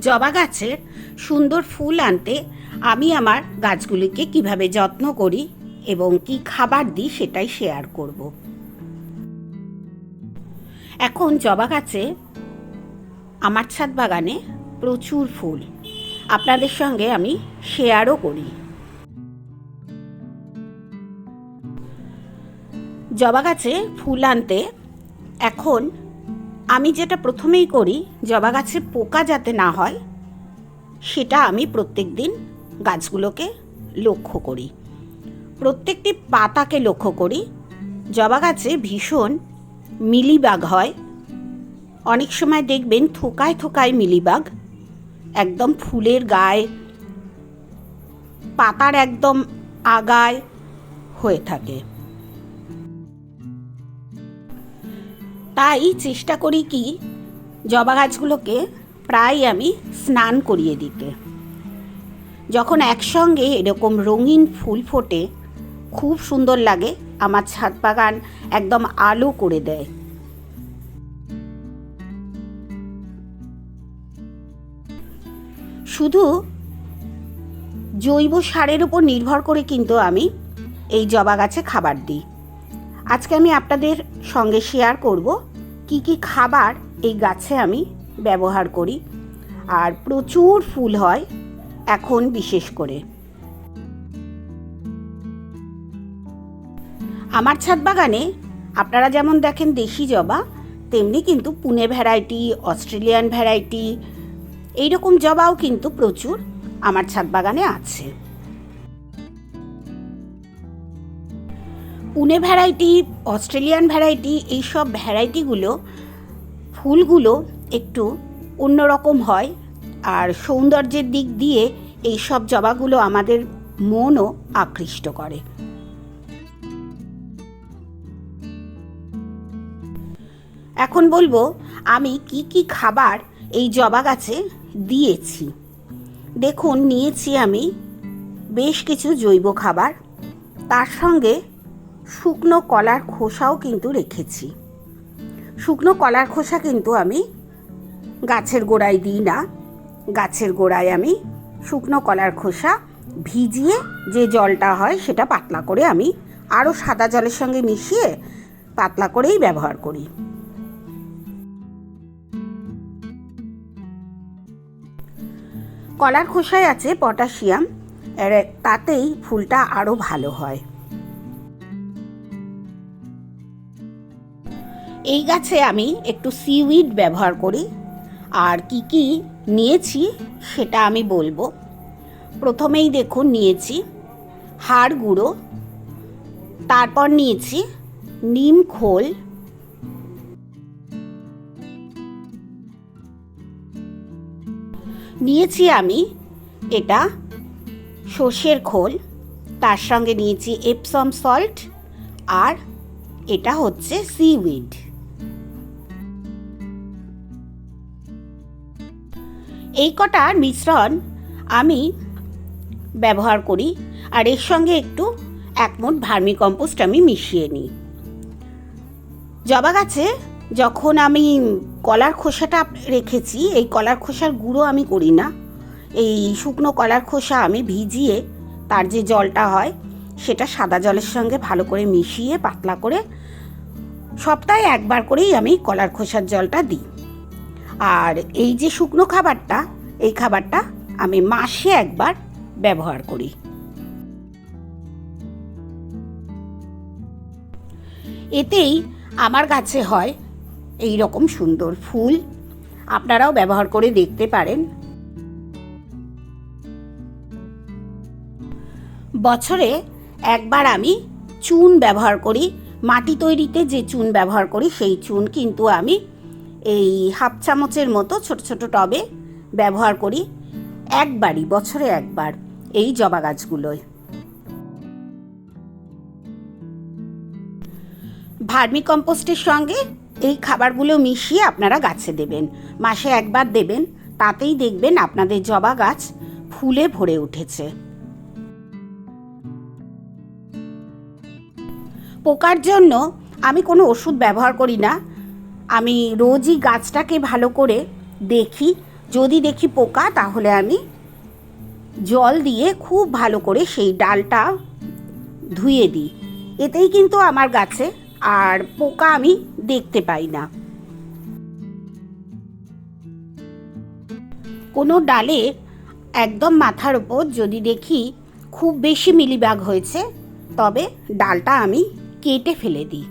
জবা গাছের সুন্দর ফুল আনতে আমি আমার গাছগুলিকে কীভাবে যত্ন করি এবং কি খাবার দিই সেটাই শেয়ার করব। এখন জবা গাছে আমার ছাদ বাগানে প্রচুর ফুল। আপনাদের সঙ্গে আমি শেয়ারও করি। জবা গাছে ফুল আনতে এখন আমি যেটা প্রথমেই করি, জবা গাছে পোকা যাতে না হয়, সেটা আমি প্রত্যেক দিন গাছগুলোকে লক্ষ্য করি। প্রত্যেকটি পাতাকে লক্ষ্য করি। জবা গাছে ভীষণ মিলিবাগ হয়। অনেক সময় দেখবেন থোকায় থোকায় মিলিবাগ। একদম ফুলের গায়ে, পাতার একদম আগায় হয়ে থাকে। তাই চেষ্টা করি কি জবা গাছগুলোকে প্রায় আমি স্নান করিয়ে দিতে। যখন একসঙ্গে এরকম রঙিন ফুল ফোটে, খুব সুন্দর লাগে, আমার ছাদ বাগান একদম আলো করে দেয়। শুধু জৈব সারের উপর নির্ভর করে কিন্তু আমি এই জবা গাছে খাবার দিই। আজকে আমি আপনাদের সঙ্গে শেয়ার করব কি কি খাবার এই গাছে আমি ব্যবহার করি। আর প্রচুর ফুল হয় এখন বিশেষ করে। আমার ছাদ বাগানে আপনারা যেমন দেখেন দেশি জবা, তেমনি কিন্তু পুনে ভ্যারাইটি অস্ট্রেলিয়ান ভ্যারাইটি এইরকম জবাও কিন্তু প্রচুর আমার ছাদ বাগানে আছে। পুনে ভ্যারাইটি, অস্ট্রেলিয়ান ভ্যারাইটি, এইসব ভ্যারাইটিগুলো, ফুলগুলো একটু অন্যরকম হয়। আর সৌন্দর্যের দিক দিয়ে এই সব জবাগুলো আমাদের মনও আকৃষ্ট করে। এখন বলব, আমি কি কি খাবার এই জবা গাছে দিয়েছি। দেখুন, নিয়েছি আমি বেশ কিছু জৈব খাবার। তার সঙ্গে শুকনো কলার খোসাও কিন্তু রেখেছি। শুকনো কলার খোসা কিন্তু আমি গাছের গোড়ায় দিই না। গাছের গোড়ায় আমি শুকনো কলার খোসা ভিজিয়ে যে জলটা হয় সেটা পাতলা করে আমি আরও সাদা জলের সঙ্গে মিশিয়ে পাতলা করেই ব্যবহার করি। কলার খোসায় আছে পটাশিয়াম তাতেই ফুলটা আরও ভালো হয়। এই গাছে আমি একটু সিউইড ব্যবহার করি। আর কি কি নিয়েছি সেটা আমি বলব। প্রথমেই দেখুন, নিয়েছি হাড় গুঁড়ো, তারপর নিয়েছি নিম খোল। নিয়েছি আমি এটা সর্ষের খোল, তার সঙ্গে নিয়েছি এপসম সল্ট আর এটা হচ্ছে সিউইড এই কটার মিশ্রণ আমি ব্যবহার করি আর এর সঙ্গে একটু এক মুঠ ভার্মি কম্পোস্ট আমি মিশিয়ে নিই। জবা গাছে যখন আমি কলার খোসাটা রেখেছি, এই কলার খোসার গুঁড়ো আমি করি না। এই শুকনো কলার খোসা আমি ভিজিয়ে তার যে জলটা হয়, সেটা সাদা জলের সঙ্গে ভালো করে মিশিয়ে পাতলা করে সপ্তাহে একবার করেই আমি কলার খোসার জলটা দিই। আর এই যে শুকনো খাবারটা, এই খাবারটা আমি মাসে একবার ব্যবহার করি। এতেই আমার গাছে হয় এই রকম সুন্দর ফুল। আপনারাও ব্যবহার করে দেখতে পারেন। বছরে একবার আমি চুন ব্যবহার করি। মাটি তৈরিতে যে চুন ব্যবহার করি, সেই চুন কিন্তু আমি এই হাফ চামচের মতো ছোট ছোট টবে ব্যবহার করি একবারই, বছরে একবার এই জবা গাছগুলোয়। ভার্মি কম্পোস্টের সঙ্গে এই খাবারগুলো মিশিয়ে আপনারা গাছে দেবেন। মাসে একবার দেবেন, তাতেই দেখবেন আপনাদের জবা গাছ ফুলে ভরে উঠেছে। পোকার জন্য আমি কোনো ওষুধ ব্যবহার করি না আমি রোজই গাছটাকে ভালো করে দেখি। যদি দেখি পোকা, তাহলে আমি জল দিয়ে খুব ভালো করে সেই ডালটা ধুয়ে দিই। এতেই কিন্তু আমার গাছে আর পোকা আমি দেখতে পাই না। কোনো ডালে একদম মাথার ওপর যদি দেখি খুব বেশি মিলিবাগ হয়েছে, তবে ডালটা আমি কেটে ফেলে দিই।